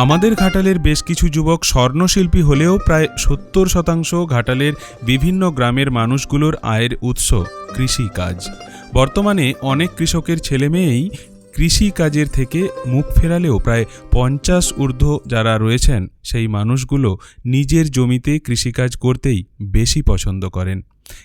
আমাদের ঘাটালের বেশ কিছু যুবক স্বর্ণশিল্পী হলেও প্রায় সত্তর শতাংশ ঘাটালের বিভিন্ন গ্রামের মানুষগুলোর আয়ের উৎস কৃষিকাজ। বর্তমানে অনেক কৃষকের ছেলেমেয়েই কৃষি কাজের থেকে মুখ ফেরালেও প্রায় পঞ্চাশ ঊর্ধ্ব যারা রয়েছেন, সেই মানুষগুলো নিজের জমিতে কৃষিকাজ করতেই বেশি পছন্দ করেন।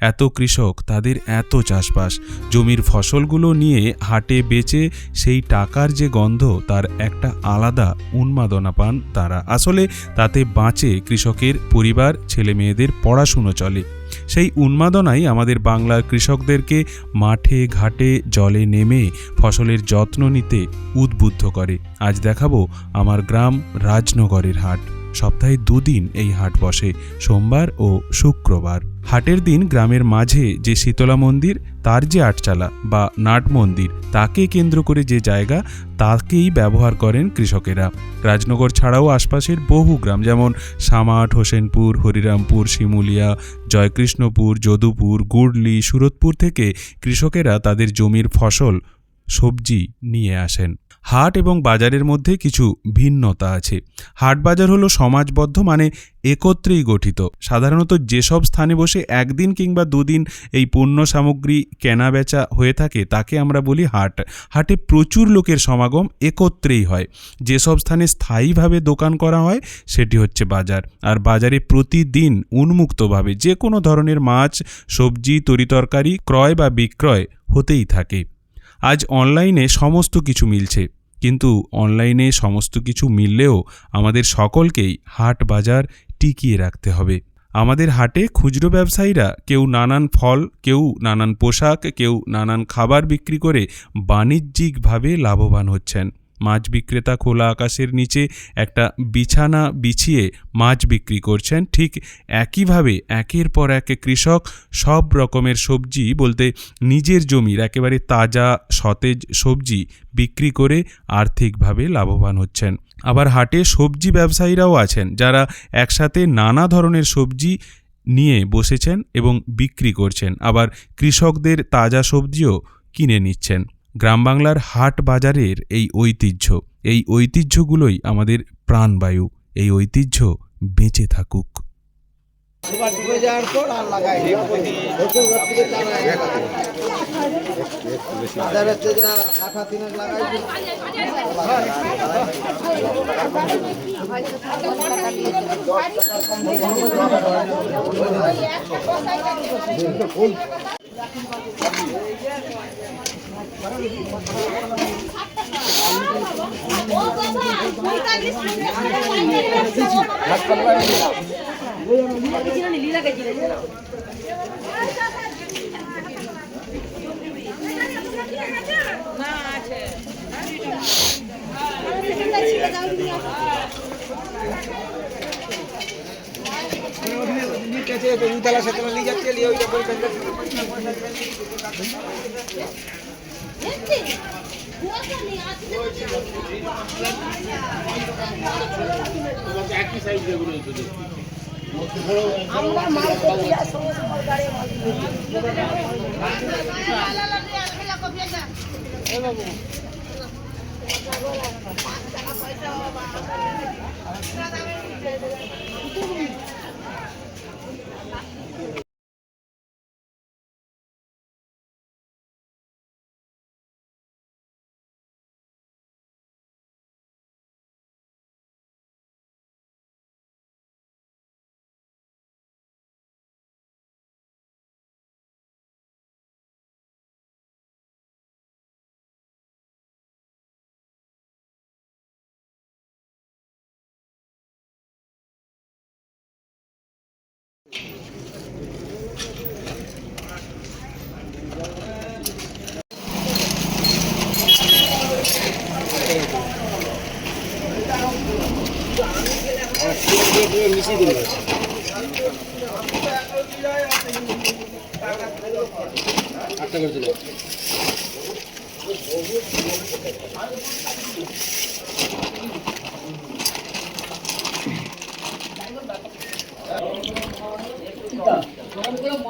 এত কৃষক, তাদের এত চাষবাস। জমির ফসলগুলো নিয়ে হাটে বেচে সেই টাকার যে গন্ধ, তার একটা আলাদা উন্মাদনা পান তারা। আসলে তাতে বাঁচে কৃষকের পরিবার ছেলে মেয়েদের পড়াশুনো চলে। সেই উন্মাদনাই আমাদের বাংলার কৃষকদেরকে মাঠে, ঘাটে, জলে নেমে ফসলের যত্ন নিতে উদ্বুদ্ধ করে। আজ দেখাবো আমার গ্রাম রাজনগরের হাট। সপ্তাহে দুদিন এই হাট বসে, সোমবার ও শুক্রবার। হাটের দিন গ্রামের মাঝে যে শীতলা মন্দির, তার যে আটচালা বা নাট মন্দির, তাকে কেন্দ্র করে যে জায়গা, তাকেই ব্যবহার করেন কৃষকেরা। রাজনগর ছাড়াও আশপাশের বহু গ্রাম যেমন সামাট হোসেনপুর, হরিরামপুর, শিমুলিয়া, জয়কৃষ্ণপুর, যদুপুর, গুড়লি, সুরতপুর থেকে কৃষকেরা তাদের জমির ফসল, সবজি নিয়ে আসেন। হাট এবং বাজারের মধ্যে কিছু ভিন্নতা আছে। হাট বাজার হলো সমাজবদ্ধ মানে একত্রেই গঠিত। সাধারণত যেসব স্থানে বসে একদিন কিংবা দুদিন এই পণ্য সামগ্রী কেনা বেচা হয়ে থাকে, তাকে আমরা বলি হাট। হাটে প্রচুর লোকের সমাগম একত্রেই হয়। যেসব স্থানে স্থায়ীভাবে দোকান করা হয়, সেটি হচ্ছে বাজার। আর বাজারে প্রতিদিন উন্মুক্তভাবে যে কোনো ধরনের মাছ, সবজি তরিতরকারি ক্রয় বা বিক্রয় হতেই থাকে। আজ অনলাইনে সমস্ত কিছু মিলছে। কিন্তু অনলাইনে সমস্ত কিছু মিললেও আমাদের সকলকেই হাট বাজার টিকিয়ে রাখতে হবে। আমাদের হাটে খুচরো ব্যবসায়ীরা কেউ নানান ফল, কেউ নানান পোশাক, কেউ নানান খাবার বিক্রি করে বাণিজ্যিকভাবে লাভবান হচ্ছেন। মাছ বিক্রেতা খোলা আকাশের নিচে একটা বিছানা বিছিয়ে মাছ বিক্রি করছেন। ঠিক একইভাবে একের পর এক কৃষক সব রকমের সবজি বলতে নিজের জমির একেবারে তাজা সতেজ সবজি বিক্রি করে আর্থিকভাবে লাভবান হচ্ছেন। আবার হাটে সবজি ব্যবসায়ীরাও আছেন যারা একসাথে নানা ধরনের সবজি নিয়ে বসেছেন এবং বিক্রি করছেন। আবার কৃষকদের তাজা সবজিও কিনে নিচ্ছেন। গ্রাম বাংলার হাট বাজারের এই ঐতিহ্য। এই ঐতিহ্যগুলোই আমাদের প্রাণবায়ু। এই ঐতিহ্য বেঁচে থাকুক। এবার ডুবে যাওয়ার পর আর লাগাই নতুন ঘর থেকে টানা তাদের হচ্ছে যে আঠা তিনেক লাগাই দুতলা সেতলা নিয়ে যাচ্ছে নিয়ে ওই যখন এই তাহলে যে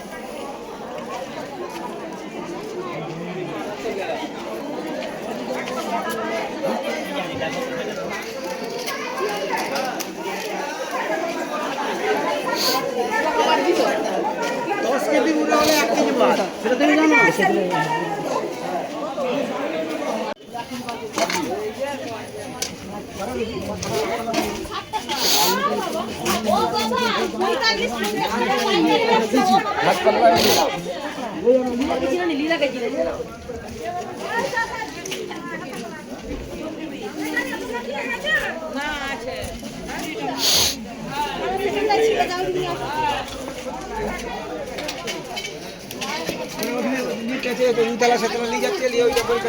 দশ কেজি গুলো হলে এক কেজি মাছ সেটা তুমি জানো দুতলা সেতলা নিয়ে যাচ্ছে নিয়ে ওইটা করে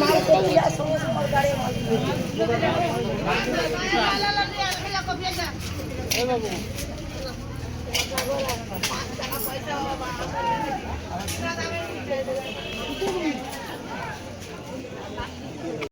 মাল সঙ্গে গাড়ি মাল পয়সা